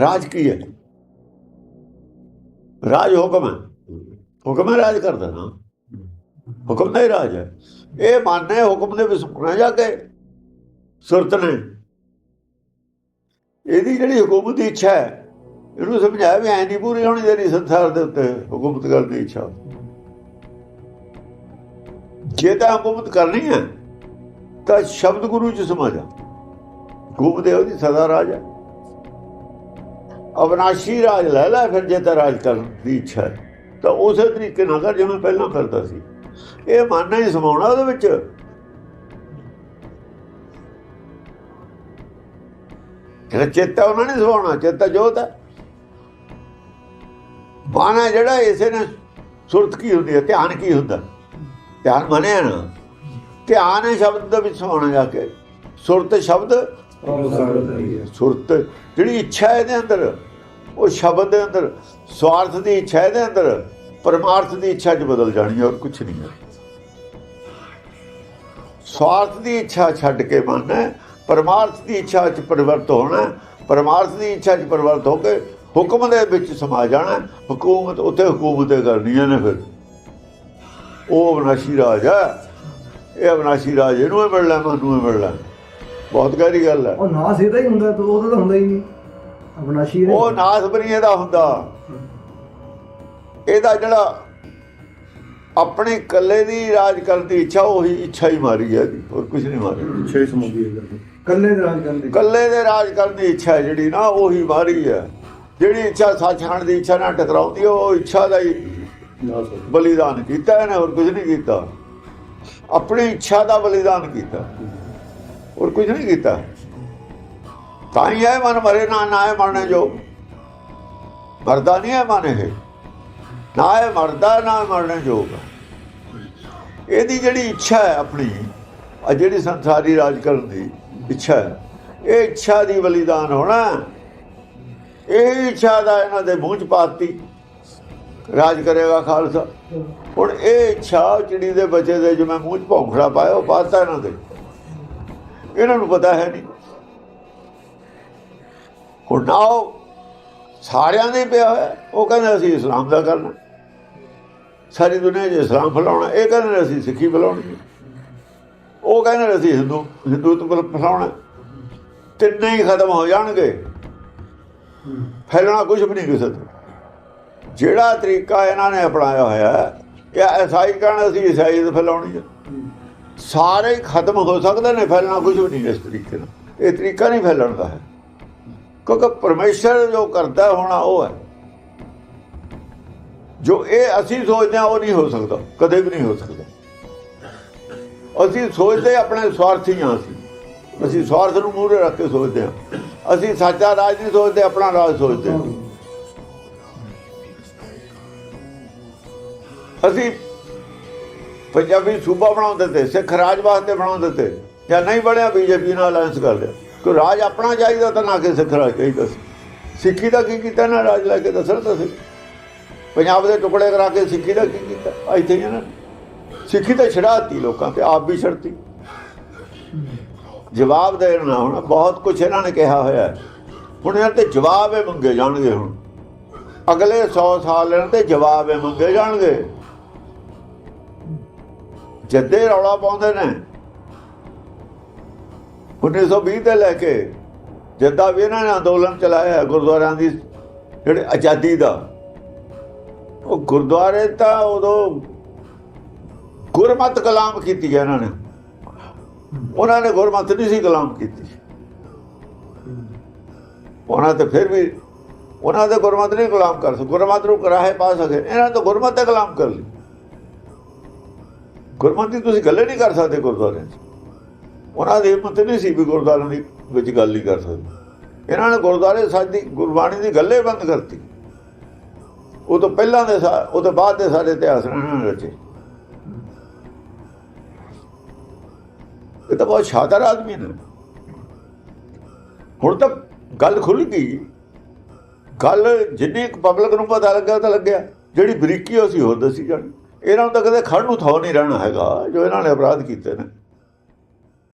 ਰਾਜ ਕੀ ਹੈ? ਰਾਜ ਹੁਕਮ ਹੈ। ਹੁਕਮ ਹੈ ਰਾਜ ਕਰਦਾ ਨਾ। ਹੁਕਮ ਦਾ ਹੀ ਰਾਜ ਹੈ। ਇਹ ਮੰਨੇ ਹੁਕਮ ਦੇ ਵਿਸੁਣਾ ਜਾ ਕੇ ਸੁਰਤ ਨੇ। ਇਹਦੀ ਜਿਹੜੀ ਹਕੂਮਤ ਦੀ ਇੱਛਾ ਹੈ, ਇਹਨੂੰ ਸਮਝਾਇਆ ਵੀ ਐ ਨਹੀਂ ਪੂਰੀ ਹੋਣੀ ਜਿਹੜੀ ਸੰਸਾਰ ਦੇ ਉੱਤੇ ਹੁਕੂਮਤ ਕਰਨ ਦੀ ਇੱਛਾ। ਜੇ ਤਾਂ ਹਕੂਮਤ ਕਰਨੀ ਹੈ, ਤਾਂ ਸ਼ਬਦ ਗੁਰੂ ਚ ਸਮਾ ਜਾ ਹਕੂਮਤ ਦੇ ਉਹਦੀ ਸਦਾ ਰਾਜ ਹੈ। ਅਵਨਾਸ਼ੀ ਰਾਜ ਲੈ ਲੈ ਫਿਰ ਜੇ ਤਾਂ ਰਾਜ ਕਰਨ ਦੀ ਇੱਛਾ ਹੈ। ਤਾਂ ਉਸੇ ਤਰੀਕੇ ਨਾਲ ਕਰ ਜਿਵੇਂ ਪਹਿਲਾਂ ਕਰਦਾ ਸੀ। ਇਹ ਮਨ ਹੀ ਸਮਾਉਣਾ ਉਹਦੇ ਵਿੱਚ। ਜਿਹੜਾ ਚੇਤਾ ਉਹਨਾਂ ਨੇ ਸਮਾਉਣਾ ਚੇਤਾ ਜੋਤ ਹੈ। ਬਾਣਾ ਜਿਹੜਾ ਇਸੇ ਨੇ ਸੁਰਤ ਕੀ ਹੁੰਦੀ ਹੈ ਧਿਆਨ ਕੀ ਹੁੰਦਾ? ਧਿਆਨ ਮੰਨਿਆ ਨਾ। ਧਿਆਨ ਸ਼ਬਦ ਦੇ ਵਿੱਚ ਸਮਾਉਣਾ ਜਾ ਕੇ। ਸੁਰਤ ਸ਼ਬਦ ਸੁਰਤ ਜਿਹੜੀ ਇੱਛਾ ਇਹਦੇ ਅੰਦਰ। ਉਹ ਸ਼ਬਦ ਦੇ ਅੰਦਰ, ਸਵਾਰਥ ਦੀ ਇੱਛਾ ਇਹਦੇ ਅੰਦਰ, ਪਰਮਾਰਥ ਦੀ ਇੱਛਾ 'ਚ ਬਦਲ ਜਾਣੀ ਔਰ ਕੁਝ ਨਹੀਂ ਹੈ। ਸਵਾਰਥ ਦੀ ਇੱਛਾ ਛੱਡ ਕੇ ਮਨ ਹੈ, ਪਰਮਾਰਥ ਦੀ ਇੱਛਾ 'ਚ ਪਰਿਵਰਤ ਹੋਣਾ ਪਰਮਾਰਥ ਦੀ ਇੱਛਾ 'ਚ ਪਰਿਵਰਤ ਹੋ ਕੇ ਹੁਕਮ ਦੇ ਵਿੱਚ ਸਮਾ ਜਾਣਾ ਹਕੂਮਤ, ਉੱਥੇ ਹਕੂਮਤੇ ਕਰਨੀਆਂ ਨੇ ਫਿਰ। ਉਹ ਅਵਨਾਸ਼ੀ ਰਾਜ ਹੈ, ਇਹ ਅਵਨਾਸ਼ੀ ਰਾਜ ਇਹਨੂੰ ਮਿਲਣਾ ਮੈਨੂੰ ਮਿਲਣਾ ਬਹੁਤ ਗਹਿਰੀ ਗੱਲ ਹੈ। ਉਹ ਨਾਸ ਇਹਦਾ ਹੀ ਹੁੰਦਾ, ਤੇ ਉਹਦਾ ਤਾਂ ਹੁੰਦਾ ਹੀ ਨਹੀਂ। ਹੀ ਉਹ ਨਾਸ ਬਣੀ ਇਹਦਾ ਹੁੰਦਾ। ਇਹਦਾ ਜਿਹੜਾ ਆਪਣੇ ਇਕੱਲੇ ਦੀ ਰਾਜ ਕਰਨ ਦੀ ਇੱਛਾ ਉਹੀ ਇੱਛਾ ਹੀ ਮਾਰੀ ਹੈ ਇਹਦੀ ਹੋਰ ਕੁਝ ਨਹੀਂ ਮਾਰੀ। ਛੇ ਸਮੁੰਦੀ ਹੈ ਇਕੱਲੇ ਦੇ ਰਾਜ ਕਰਨ ਦੀ ਇਕੱਲੇ ਦੇ ਰਾਜ ਕਰਨ ਦੀ ਇੱਛਾ ਹੈ ਜਿਹੜੀ ਨਾ ਉਹੀ ਮਾਰੀ ਹੈ। ਜਿਹੜੀ ਇੱਛਾ ਸੱਚਖੰਡ ਦੀ ਇੱਛਾ ਨਾਲ ਟਕਰਾਉਂਦੀ ਹੈ, ਉਹ ਇੱਛਾ ਦਾ ਹੀ ਬਲੀਦਾਨ ਕੀਤਾ ਇਹਨੇ ਹੋਰ ਕੁਝ ਨਹੀਂ ਕੀਤਾ। ਆਪਣੀ ਇੱਛਾ ਦਾ ਬਲੀਦਾਨ ਕੀਤਾ। ਹੋਰ ਕੁਝ ਨਹੀਂ ਕੀਤਾ। ਤਾਂ ਹੀ ਹੈ ਮਨ ਮਰੇ, ਨਾ ਨਾ ਹੈ ਮਰਨੇ ਜੋ। ਮਰਦਾ ਨਹੀਂ ਹੈ ਮਨ ਇਹ। ਨਾ ਹੈ ਮਰਦਾ, ਨਾ ਮਰਨੇ ਜੋਗ ਇਹਦੀ ਜਿਹੜੀ ਇੱਛਾ ਹੈ ਆਪਣੀ ਆ ਜਿਹੜੀ ਸੰਸਾਰੀ ਰਾਜ ਕਰਨ ਦੀ ਇੱਛਾ ਹੈ, ਇਹ ਇੱਛਾ ਦੀ ਬਲੀਦਾਨ ਹੋਣਾ ਇਹ ਇੱਛਾ ਦਾ ਇਹਨਾਂ ਦੇ ਮੂੰਹ ਚ ਪਾਤੀ। ਰਾਜ ਕਰੇਗਾ ਖਾਲਸਾ। ਹੁਣ ਇਹ ਇੱਛਾ ਚਿੜੀ ਦੇ ਬੱਚੇ ਦੇ ਜਿਵੇਂ ਮੂੰਹ 'ਚ ਭੌਂਖੜਾ ਪਾਇਆ, ਉਹ ਪਾਤਾ ਇਹਨਾਂ ਦੇ। ਇਹਨਾਂ ਨੂੰ ਪਤਾ ਹੈ ਨਹੀਂ। ਹੁਣ ਨਾ ਉਹ ਸਾਰਿਆਂ ਦੇ ਪਿਆ ਹੋਇਆ, ਉਹ ਕਹਿੰਦੇ ਅਸੀਂ ਇਸਲਾਮ ਦਾ ਕਰਨਾ। ਸਾਰੀ ਦੁਨੀਆ 'ਚ ਇਸਲਾਮ ਫੈਲਾਉਣਾ, ਇਹ ਕਹਿੰਦੇ ਨੇ ਅਸੀਂ ਸਿੱਖੀ ਫੈਲਾਉਣੀ ਉਹ ਕਹਿੰਦੇ ਨੇ ਅਸੀਂ ਹਿੰਦੂ, ਹਿੰਦੂਤਵ ਫੈਲਾਉਣਾ। ਤਿੰਨੇ ਹੀ ਖਤਮ ਹੋ ਜਾਣਗੇ। ਫੈਲਣਾ ਕੁਝ ਵੀ ਨਹੀਂ ਕਿਸੇ ਤੋਂ। ਜਿਹੜਾ ਤਰੀਕਾ ਇਹਨਾਂ ਨੇ ਅਪਣਾਇਆ ਹੋਇਆ ਹੈ ਕਿ ਈਸਾਈ ਕਹਿਣ ਅਸੀਂ ਈਸਾਈ ਫੈਲਾਉਣੀ ਹੈ। ਸਾਰੇ ਖਤਮ ਹੋ ਸਕਦੇ ਨੇ, ਫੈਲਣਾ ਕੁਝ ਵੀ ਨਹੀਂ ਇਸ ਤਰੀਕੇ ਨਾਲ। ਇਹ ਤਰੀਕਾ ਨਹੀਂ ਫੈਲਣ ਦਾ ਹੈ। ਕਿਉਂਕਿ ਪਰਮੇਸ਼ਰ ਜੋ ਕਰਦਾ ਹੋਣਾ ਉਹ ਹੈ। ਜੋ ਇਹ ਅਸੀਂ ਸੋਚਦੇ ਹਾਂ ਉਹ ਨਹੀਂ ਹੋ ਸਕਦਾ, ਕਦੇ ਵੀ ਨਹੀਂ ਹੋ ਸਕਦਾ। ਅਸੀਂ ਸੋਚਦੇ ਆਪਣੇ ਸਵਾਰਥੀ ਹਾਂ ਅਸੀਂ। ਅਸੀਂ ਸਵਾਰਥ ਨੂੰ ਮੂਹਰੇ ਰੱਖ ਕੇ ਸੋਚਦੇ ਹਾਂ। ਅਸੀਂ ਸੱਚਾ ਰਾਜ ਨਹੀਂ ਸੋਚਦੇ, ਆਪਣਾ ਰਾਜ ਸੋਚਦੇ ਹਾਂ। ਅਸੀਂ ਪੰਜਾਬੀ ਸੂਬਾ ਬਣਾਉਂਦੇ ਤੇ, ਸਿੱਖ ਰਾਜ ਵਾਸਤੇ ਬਣਾਉਂਦੇ ਤੇ, ਜਾਂ ਨਹੀਂ ਬਣਿਆ, ਬੀਜੇਪੀ ਨਾਲ ਅਲਾਈਅੰਸ ਕਰ ਲਿਆ। ਕਿ ਰਾਜ ਆਪਣਾ ਚਾਹੀਦਾ ਤਾਂ ਨਾ ਕਿ ਸਿੱਖ ਰਾਜ ਚਾਹੀਦਾ ਸੀ ਸਿੱਖੀ ਦਾ ਕੀ ਕੀਤਾ ਨਾ ਰਾਜ ਲੈ ਕੇ ਦੱਸਣ ਤਾਂ ਸੀ ਪੰਜਾਬ ਦੇ ਟੁਕੜੇ ਕਰਾ ਕੇ ਸਿੱਖੀ ਦਾ ਕੀ ਕੀਤਾ? ਇੱਥੇ ਇਹਨਾਂ ਸਿੱਖੀ ਤਾਂ ਛੜਾਤੀ ਲੋਕਾਂ ਤੇ, ਆਪ ਵੀ ਛੜਤੀ। ਜਵਾਬ ਦੇਣ ਨਾ ਹੁਣ, ਬਹੁਤ ਕੁਝ ਇਹਨਾਂ ਨੇ ਕਿਹਾ ਹੋਇਆ ਹੁਣ ਇਹਨਾਂ ਤੇ ਜਵਾਬ ਇਹ ਮੰਗੇ ਜਾਣਗੇ ਹੁਣ। ਅਗਲੇ 100 ਸਾਲ ਇਹਨਾਂ ਤੇ ਜਵਾਬ ਇਹ ਮੰਗੇ ਜਾਣਗੇ। ਜੱਦੇ ਰੌਲਾ ਪਾਉਂਦੇ ਨੇ 1920 'ਤੇ ਲੈ ਕੇ ਜਿੱਦਾਂ ਵੀ ਇਹਨਾਂ ਨੇ ਅੰਦੋਲਨ ਚਲਾਇਆ ਗੁਰਦੁਆਰਿਆਂ ਦੀ ਜਿਹੜੇ ਆਜ਼ਾਦੀ ਦਾ, ਉਹ ਗੁਰਦੁਆਰੇ ਤਾਂ ਉਦੋਂ ਗੁਰਮਤ ਕਲਾਮ ਕੀਤੀ ਹੈ ਇਹਨਾਂ ਨੇ। ਉਹਨਾਂ ਨੇ ਗੁਰਮਤ ਨਹੀਂ ਸੀ ਕਲਾਮ ਕੀਤੀ। ਉਹਨਾਂ ਤੇ ਫਿਰ ਵੀ ਉਹਨਾਂ ਦੇ ਗੁਰਮਤ ਨਹੀਂ ਕਲਾਮ ਕਰ ਸਕੇ, ਗੁਰਮਤ ਨੂੰ ਕਰਾਹੇ ਪਾ ਸਕੇ। ਇਹਨਾਂ ਨੇ ਤਾਂ ਗੁਰਮਤ ਤੇ ਕਲਾਮ ਕਰ ਲਈ। ਗੁਰਮਤ ਦੀ ਤੁਸੀਂ ਗੱਲੇ ਨਹੀਂ ਕਰ ਸਕਦੇ ਗੁਰਦੁਆਰੇ 'ਚ। ਉਹਨਾਂ ਦੀ ਹਿੰਮਤ ਨਹੀਂ ਸੀ ਵੀ ਗੁਰਦੁਆਰਿਆਂ ਦੀ ਵਿੱਚ ਗੱਲ ਨਹੀਂ ਕਰ ਸਕਦੇ। ਇਹਨਾਂ ਨੇ ਗੁਰਦੁਆਰੇ ਸਾਡੀ ਗੁਰਬਾਣੀ ਦੀ ਗੱਲੇ ਬੰਦ ਕਰਤੀ। ਉਹ ਤੋਂ ਪਹਿਲਾਂ ਦੇ ਸਾ- ਉਹ ਤੋਂ ਬਾਅਦ ਦੇ ਸਾਰੇ ਇਤਿਹਾਸ ਇਹਨਾਂ ਰਚੇ ਇਹ ਤਾਂ ਬਹੁਤ ਸ਼ਾਤਰ ਆਦਮੀ ਨੇ। ਹੁਣ ਤਾਂ ਗੱਲ ਖੁੱਲ ਗਈ। ਗੱਲ ਜਿੰਨੀ ਪਬਲਿਕ ਨੂੰ ਪਤਾ ਲੱਗਾ ਤਾਂ ਲੱਗਿਆ। ਜਿਹੜੀ ਬਰੀਕੀ ਉਹ ਸੀ ਹੋਰ ਦੱਸੀ ਜਾਣੀ। ਇਹਨਾਂ ਨੂੰ ਤਾਂ ਕਦੇ ਖੜ ਨੂੰ ਥਾਂ ਨਹੀਂ ਰਹਿਣਾ ਹੈਗਾ, ਜੋ ਇਹਨਾਂ ਨੇ ਅਪਰਾਧ ਕੀਤੇ ਨੇ।